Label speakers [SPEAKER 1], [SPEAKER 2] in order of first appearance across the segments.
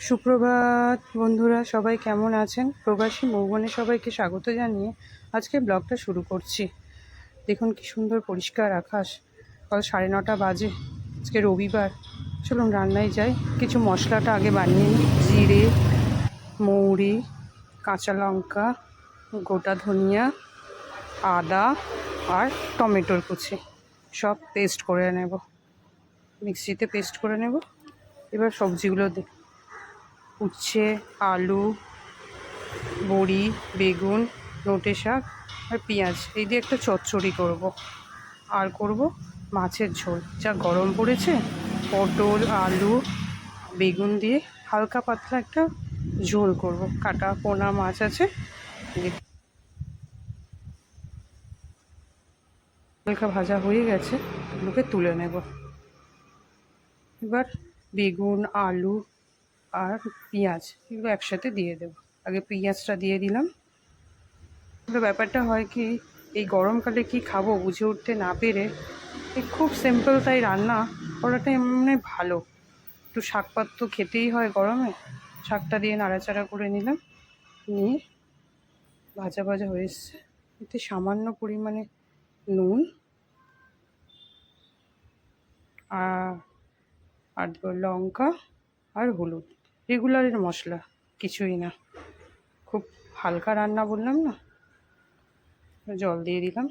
[SPEAKER 1] সুপ্রভাত, বন্ধুরা, সবাই কেমন আছেন? প্রবাসী মৌবনে সবাইকে স্বাগত জানিয়ে আজকে ব্লগটা শুরু করছি। দেখুন কি সুন্দর পরিষ্কার আকাশ। কাল সাড়ে নটা বাজে, আজকে রবিবার। চলুন রান্নায় যাই। কিছু মশলাটা আগে বানিয়ে নিই। জিরে, মৌরি, কাঁচা লঙ্কা, গোটা ধনিয়া, আদা আর টমেটোর কুচি। সব পেস্ট করে নেব। মিক্সিতে পেস্ট করে নেব। এবার সবজিগুলো দিই উচ্ছে, আলু, বড়ি, বেগুন নোটে শাক আর পেঁয়াজ। এই দিয়ে একটা চচ্চড়ি করব। আর করব মাছের ঝোল। যা গরম পড়েছে, পটল, আলু, বেগুন দিয়ে হালকা পাতলা একটা ঝোল করব। কাটা পোনা মাছ আছে। হালকা ভাজা হয়ে গেছে। ওগুলোকে তুলে নেব। এবার বেগুন, আলু আর পেঁয়াজ এগুলো একসাথে দিয়ে দেবো। আগে পেঁয়াজটা দিয়ে দিলাম। ব্যাপারটা হয় কি, এই গরমকালে কি খাব বুঝে উঠতে না পেরে, এই খুব সিম্পল তাই রান্না করাটা এমনি ভালো। একটু শাক পাত তো খেতেই হয় গরমে। শাকটা দিয়ে নাড়াচাড়া করে নিলাম। নিয়ে ভাজা ভাজা হয়ে এসছে। এতে সামান্য পরিমাণে নুন আর আর লঙ্কা আর হলুদ। রেগুলারের মশলা, কিছুই না। খুব হালকা রান্না বললাম না? জল দিয়ে দিলাম।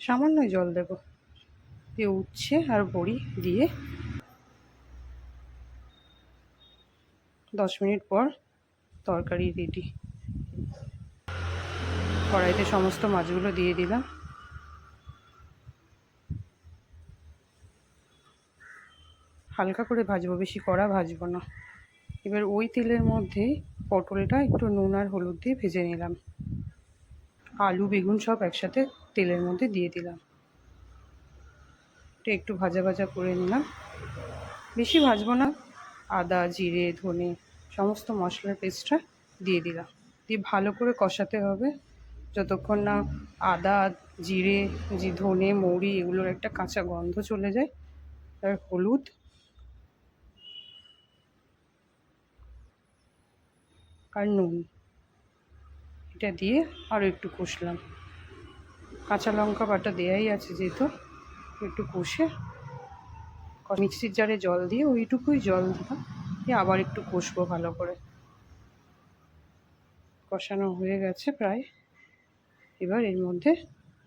[SPEAKER 1] সামান্যই জল দেবো। দিয়ে উচ্ছে আর বড়ি দিয়ে দশ মিনিট পর তরকারি রেডি কড়াইতে সমস্ত মাছগুলো দিয়ে দিলাম। হালকা করে ভাজবো, বেশি কড়া ভাজবো না। এবার ওই তেলের মধ্যে পটলটা একটু নুন আর হলুদ দিয়ে ভেজে নিলাম। আলু, বেগুন সব একসাথে তেলের মধ্যে দিয়ে দিলাম। এটা একটু ভাজা ভাজা করে নিলাম। বেশি ভাজবো না, আদা, জিরে, ধনে, সমস্ত মশলার পেস্টটা দিয়ে দিলাম। দিয়ে ভালো করে কষাতে হবে। যতক্ষণ না আদা, জিরে জি ধনে, মৌরি, এগুলোর একটা কাঁচা গন্ধ চলে যায়, আর হলুদ আর নুন। এটা দিয়ে আরও একটু কষলাম। কাঁচা লঙ্কা বাটা দেয়াই আছে যেহেতু, একটু কষে মিক্সির জারে জল দিয়ে ওইটুকুই জল দিলাম। দিয়ে আবার একটু কষবো ভালো করে। কষানো হয়ে গেছে প্রায়। এবার এর মধ্যে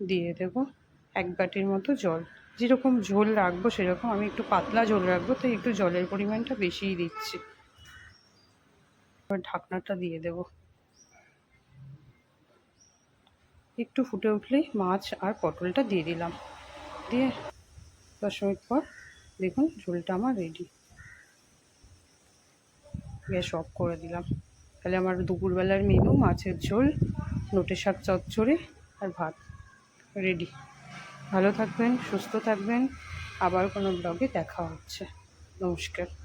[SPEAKER 1] দিয়ে দেব এক বাটির মতো জল। যেরকম ঝোল রাখব সেরকম, আমি একটু পাতলা ঝোল রাখব, তাই একটু জলের পরিমাণটা বেশিই দিচ্ছি। ঢাকনাটা দিয়ে দেব। একটু ফুটে উঠলেই মাছ আর পটলটা দিয়ে দিলাম। দিয়ে দশ মিনিট পর দেখুন ঝোলটা আমার রেডি গ্যাস অফ করে দিলাম। তাহলে আমার দুপুরবেলার মেনু মাছের ঝোল নোটে শাক চচ্চড়ি আর ভাত। রেডি ভালো থাকবেন, সুস্থ থাকবেন। আবার কোনো ব্লগে দেখা হচ্ছে। নমস্কার।